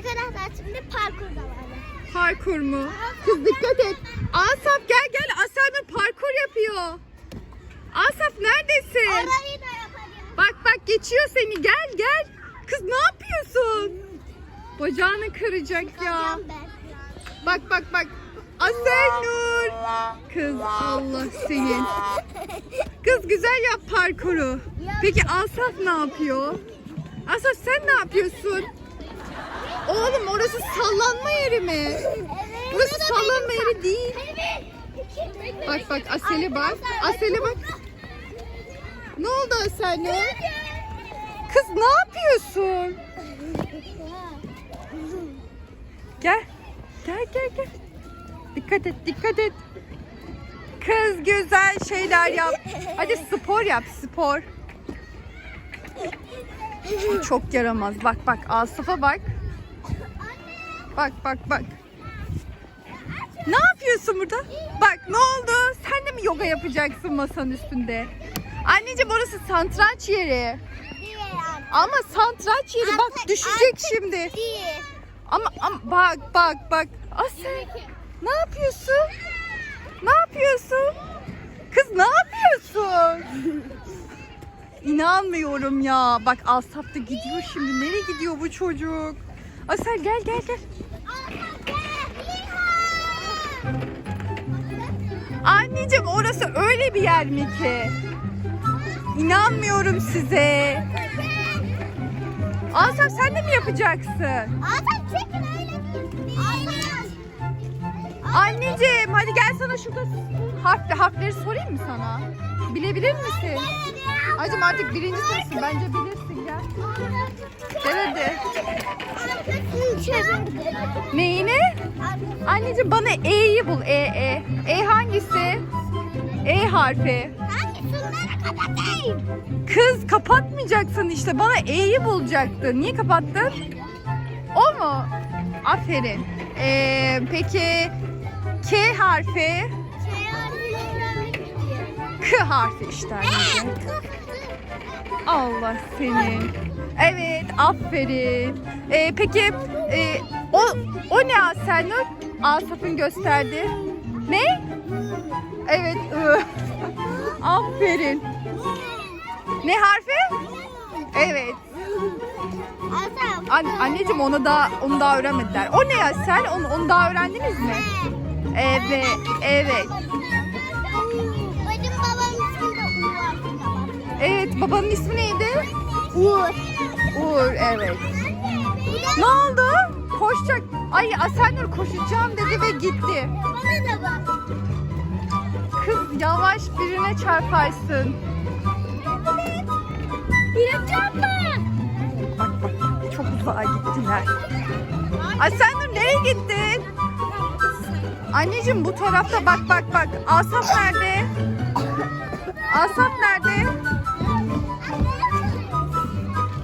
Arkadaşlar şimdi parkur zamanı. Parkur mu? Kız dikkat et. Asaf gel gel. Asanur parkur yapıyor. Asaf neredesin? Orayı da yapacağım. Bak bak geçiyor seni. Gel gel. Kız ne yapıyorsun? Bacağını kıracak ya. Bak bak bak. Asenur. Kız Allah senin. Kız güzel yap parkuru. Peki Asaf ne yapıyor? Asaf sen ne yapıyorsun? Oğlum orası sallanma yeri mi? Evet. Burası sallanma yeri değil. Evet. Bak bak Asel'e bak. Asel'e bak. Ne oldu Asel'e? Kız ne yapıyorsun? Gel. Gel gel gel. Dikkat et dikkat et. Kız güzel şeyler yap. Hadi spor yap spor. Çok yaramaz. Bak bak Asaf'a bak. Bak bak bak. Ne yapıyorsun burada? Bak ne oldu? Sen de mi yoga yapacaksın masanın üstünde? Anneciğim orası santraç yeri. Ama santraç yeri bak düşecek şimdi. Ama, ama bak bak bak. Asel ne yapıyorsun? Ne yapıyorsun? Kız ne yapıyorsun? İnanmıyorum ya. Bak Asaf da gidiyor şimdi. Nereye gidiyor bu çocuk? Asel gel gel gel. Anneciğim orası öyle bir yer mi ki? İnanmıyorum size. Asaf sen de mi yapacaksın? Adam çekin öyle. Anneciğim hadi gel sana şurada harf, harfleri sorayım mı sana? Bilebilir misin? Anneciğim artık birinci sınıfsın bence bilirsin hadi. Neyini? Anneciğim bana E'yi bul E E. E hangisi? E harfi. Kız kapatmayacaksın işte bana E'yi bulacaktın. Niye kapattın? O mu? Aferin. Ee, peki K harfi, K harfi işte. anneciğim. Allah senin. Evet, aferin. Ee, peki e, o o ne Asenur? Asaf'ın gösterdi. Ne? Evet. ı. aferin. Ne harfi? Evet. An- anneciğim onu da onu daha öğrenmediler. O ne ya sen? Onu, onu daha öğrendiniz mi? Evet, evet. Babanın ismi neydi? Uğur. Uğur, evet. Ne oldu? Koşacak. Ay Asenur koşacağım dedi ve gitti. Bana da bak. Kız yavaş birine çarparsın. Bir çarpma. Bak bak çok uzağa gittiler. Asenur nereye gittin? Anneciğim bu tarafta bak bak bak. Asaf nerede? Asaf nerede?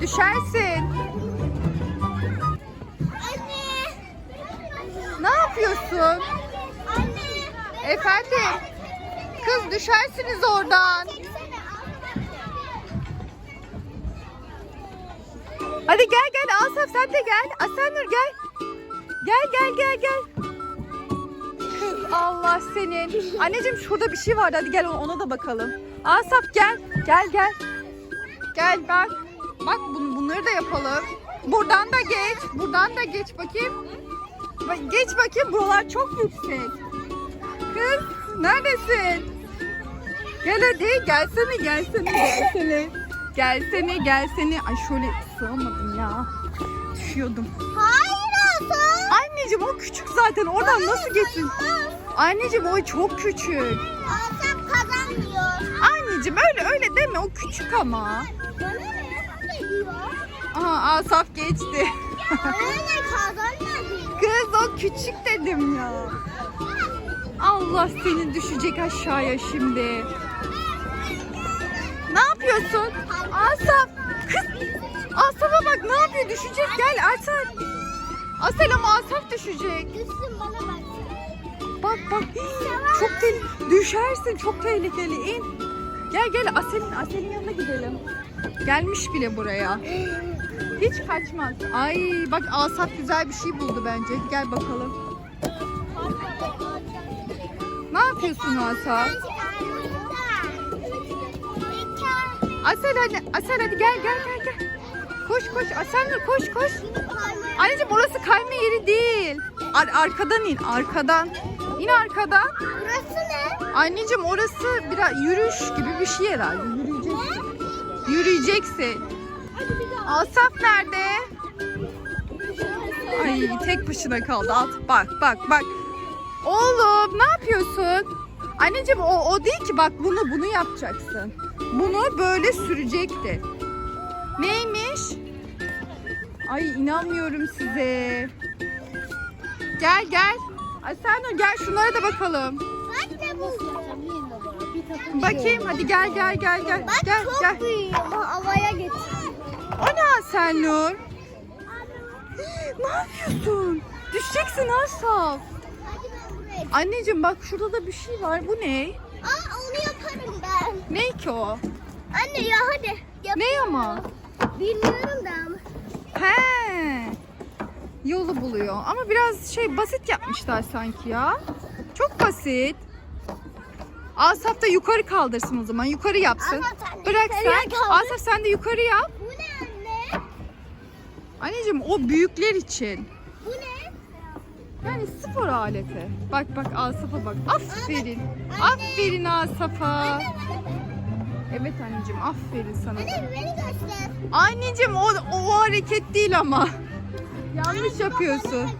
Düşersin. Anne. Ne yapıyorsun? Anne. Efendim? Kız düşersiniz oradan. Hadi gel gel Asaf sen de gel. Asenur gel. Gel gel gel gel. Kız Allah senin. Anneciğim şurada bir şey vardı. Hadi gel ona da bakalım. Asaf gel. Gel gel. Gel bak. Bak bun- bunları da yapalım. Buradan da geç. Buradan da geç bakayım. Bak, Geç bakayım. Buralar çok yüksek. Kız neredesin? Gel hadi gelsene gelsene gelsene. Gelsene gelsene. Ay şöyle sığamadım ya. Düşüyordum. Hayır olsun. Anneciğim o küçük zaten. Oradan nasıl geçsin? Anneciğim o çok küçük. Asap kazanmıyor. Anneciğim öyle öyle deme. O küçük ama. Bana ne? Aha Asaf geçti. Kazanmadı. Kız o küçük dedim ya. Allah seni düşecek aşağıya şimdi. Ne yapıyorsun? Asaf. Kız. Asaf'a bak ne yapıyor düşecek gel Asaf. Asel ama Asaf düşecek. Düşsün bana bak. Bak bak. Çok tehlikeli. Düşersin çok tehlikeli in. Gel gel Asel'in Asel'in yanına gidelim. Gelmiş bile buraya. Hiç kaçmaz. Ay bak Asaf güzel bir şey buldu bence. Gel bakalım. Ne yapıyorsun Asaf? Asel hadi, Asel hadi gel gel gel gel. Koş koş Aselnur koş koş. Anneciğim orası kayma yeri değil. Ar- arkadan in arkadan. İn arkadan. Burası ne? Anneciğim orası biraz yürüyüş gibi bir şey herhalde. Yürüyeceksin. Asaf nerede? Ay tek başına kaldı. Alt. Bak bak bak. Oğlum ne yapıyorsun? Anneciğim o, o değil ki bak bunu bunu yapacaksın. Bunu böyle sürecekti. Neymiş? Ay inanmıyorum size. Gel gel. Asenur gel şunlara da bakalım. Bak ne buldum. Bakayım hadi gel gel gel gel. Bak Gel çok gel. büyüyor. Havaya getir. O ne Asenur? ne yapıyorsun? Düşeceksin Asaf. Anneciğim bak şurada da bir şey var. Bu ne? Aa onu yaparım ben. Ne ki o? Anne ya hadi. Yap. Ne ama? Bilmiyorum da ama. He. Yolu buluyor. Ama biraz şey basit yapmışlar sanki ya. Çok basit. Asaf da yukarı kaldırsın o zaman. Yukarı yapsın. Sen de Bırak yukarıya sen. kaldır. Asaf sen de yukarı yap. Bu ne anne? Anneciğim o büyükler için. Bu ne? Yani spor aleti. Bak bak Asaf'a bak. Aferin. Aferin Asaf'a. Evet anneciğim aferin sana. anne beni göster. Anneciğim o, o hareket değil ama. Yanlış yapıyorsun. Bakın.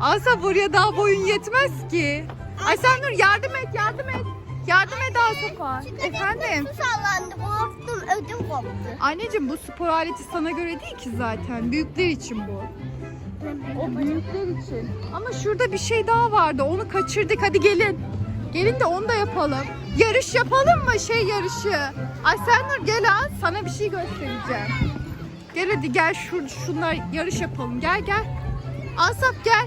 Asaf oraya daha boyun yetmez ki. Ayşenur yardım et yardım et. Yardım et Asaf'a. Efendim. Su sallandı. Korktum. Ödüm koptu. Anneciğim bu spor aleti sana göre değil ki zaten. Büyükler için bu. O büyükler için. Ama şurada bir şey daha vardı. Onu kaçırdık. Hadi gelin. Gelin de onu da yapalım. Yarış yapalım mı? Şey yarışı. Ayşenur gel al. Sana bir şey göstereceğim. Gel hadi gel şur şunlar yarış yapalım. Gel gel. Asaf gel.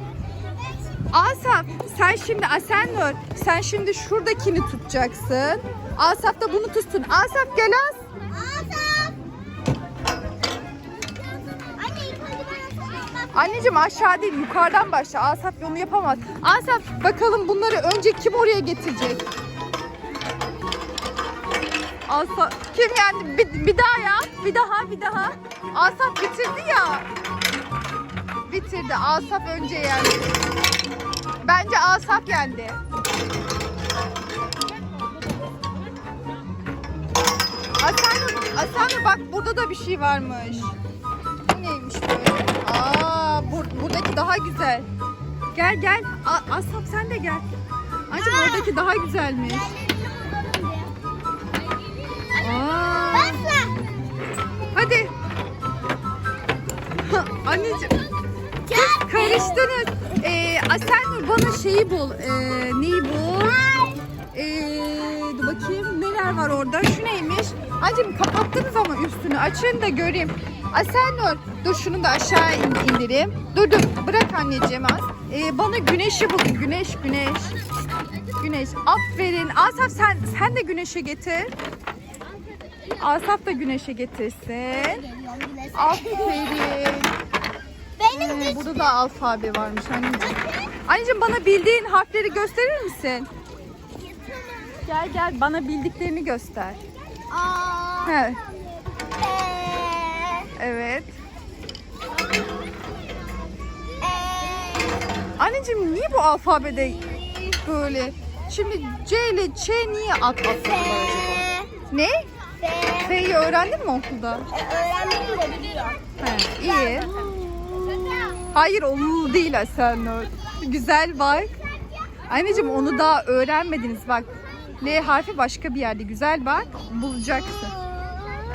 Asaf sen şimdi Asenur sen şimdi şuradakini tutacaksın. Asaf da bunu tutsun. Asaf gel az. Asaf. Anneciğim aşağı değil yukarıdan başla. Asaf onu yapamaz. Asaf bakalım bunları önce kim oraya getirecek? Asaf kim yendi? Bir, bir daha ya. Bir daha bir daha. Asaf bitirdi ya. Bitirdi. Asaf önce yendi. Bence Asaf yendi. Asenur, Asenur bak burada da bir şey varmış. Bu neymiş böyle? Aa, bur- buradaki daha güzel. Gel gel. A- Asaf sen de gel. Acaba oradaki daha güzelmiş. Aa, hadi. Anneciğim karıştınız. Ee, Bana şeyi bul. Ee, neyi bul? Ee, dur bakayım neler var orada. Şu neymiş? Anneciğim kapattınız ama üstünü. Açın da göreyim. Asenur dur şunu da aşağı in- indireyim. Dur dur bırak anneciğim az. Ee, bana güneşi bul. Güneş güneş. Güneş. Aferin. Asaf sen sen de güneşe getir. Asaf da güneşe getirsin. Aferin. Benim Ee, de burada da alfabe varmış anneciğim. Anneciğim bana bildiğin harfleri gösterir misin? Gel gel bana bildiklerini göster. A. He, E. evet. E. Anneciğim niye bu alfabede böyle? Şimdi C ile Ç niye at acaba? Ne? F'yi öğrendin mi okulda? Öğrenmedim de biliyorum. He, iyi. Hayır onu değil Asenur. Güzel bak. Anneciğim onu daha öğrenmediniz bak. L harfi başka bir yerde. Güzel bak. Bulacaksın.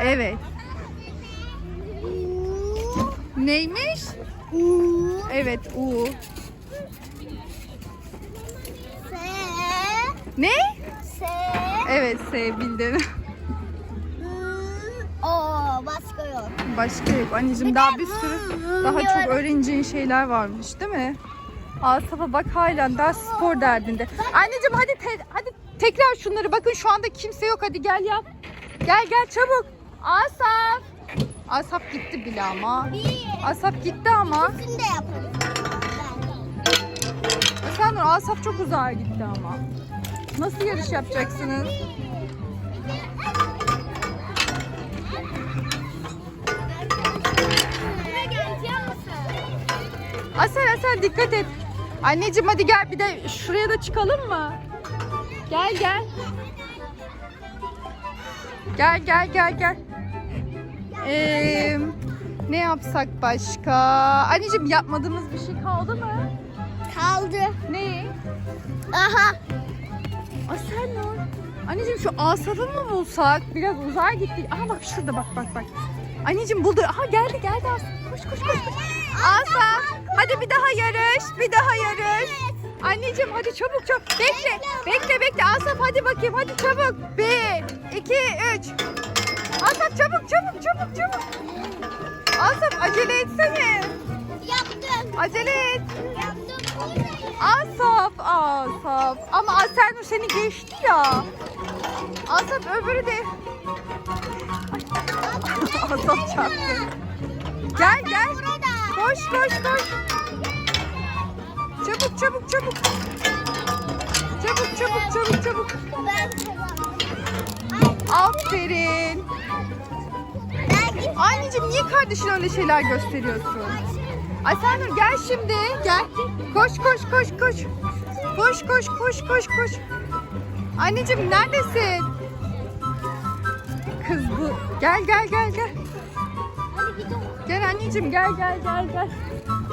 Evet. Neymiş? U. Evet U. S. Ne? S. Evet S bildim. O. Başka yok. Başka yok. Anneciğim daha bir sürü daha çok öğreneceğin şeyler varmış değil mi? Asaf'a bak halen daha spor derdinde. Anneciğim hadi te- hadi tekrar şunları bakın şu anda kimse yok hadi gel yap. Gel gel çabuk. Asaf. Asaf gitti bile ama. Asaf gitti ama. İkisini de yaparız. Asenur Asaf çok uzağa gitti ama. Nasıl yarış yapacaksınız? Asel Asel dikkat et. Anneciğim hadi gel bir de şuraya da çıkalım mı? Gel gel. Gel gel gel gel. Ee, ne yapsak başka? Anneciğim yapmadığımız bir şey kaldı mı? Kaldı. Ne? Aha. Asenur. Anneciğim şu Asaf'ı mı bulsak? Biraz uzağa gittik. Aha bak şurada bak bak bak. Anneciğim buldu. Aha geldi geldi Asaf. Koş koş koş. koş. Asaf hadi bir daha yarış. Bir daha yarış. Anneciğim hadi çabuk çabuk. Bekle. Bekle bekle. Asaf hadi bakayım. Hadi çabuk. Bir, iki, üç. Asaf çabuk çabuk çabuk çabuk. Asaf acele etsene. Yaptım. Acele et. Yaptım. Asaf, Asaf. Ama Asenur seni geçti ya. Asaf öbürü de. Ay. Asaf çarptı. Gel gel. Koş koş koş. Çabuk çabuk çabuk. Çabuk çabuk çabuk çabuk. Aferin. Anneciğim niye kardeşine öyle şeyler gösteriyorsun? Asenur gel şimdi. Gel. Koş koş koş koş. Koş koş koş koş koş. Anneciğim neredesin? Kız bu. Gel gel gel gel. Gel anneciğim gel gel gel gel.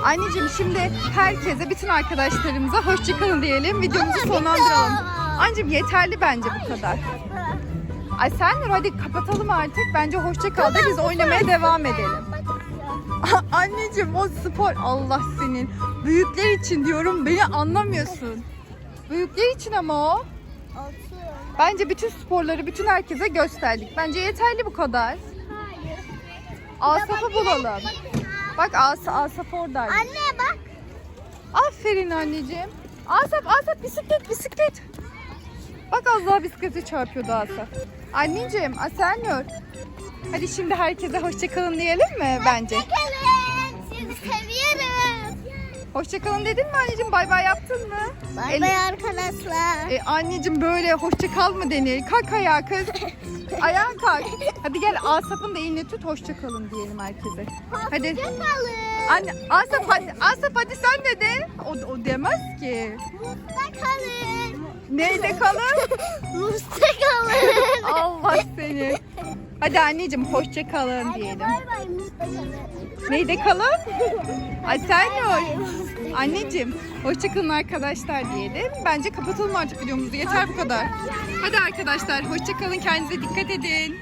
Anneciğim şimdi herkese, bütün arkadaşlarımıza hoşçakalın diyelim. Videomuzu sonlandıralım. Anneciğim yeterli bence bu kadar. Ay Senur hadi kapatalım artık. Bence hoşça kal da biz oynamaya devam edelim. Anneciğim o spor Allah senin. Büyükler için diyorum beni anlamıyorsun. Büyükler için ama o. Bence bütün sporları bütün herkese gösterdik. Bence yeterli bu kadar. Hayır. Asaf'ı bulalım. Bak As Asaf oradaydı. Anne bak. Aferin anneciğim. Asaf Asaf bisiklet bisiklet. Bak az daha bisiklete çarpıyordu Asaf. Anneciğim Asenur. Hadi şimdi herkese hoşçakalın diyelim mi bence? Bakalım. Sizi seviyorum. Hoşçakalın dedin mi anneciğim? Bay bay yaptın mı? Bay bay arkadaşlar. E, anneciğim böyle hoşça kal mı denir? Kalk ayağa kız. Ayağa kalk. Hadi gel Asaf'ın da elini tut hoşça kalın diyelim herkese. Hadi. Hoşçakalın. Anne Asaf hadi, Asaf hadi sen de de. O, o demez ki. Mutlu kalın. Neyle kalın? Mutlu kalın. Allah seni. Hadi anneciğim hoşça kalın diyelim. Neyde kalın? Ay sen ol. kalın. Anneciğim hoşça kalın arkadaşlar diyelim. Bence kapatalım artık videomuzu. Yeter bu kadar. Hadi arkadaşlar hoşça kalın. Kendinize dikkat edin.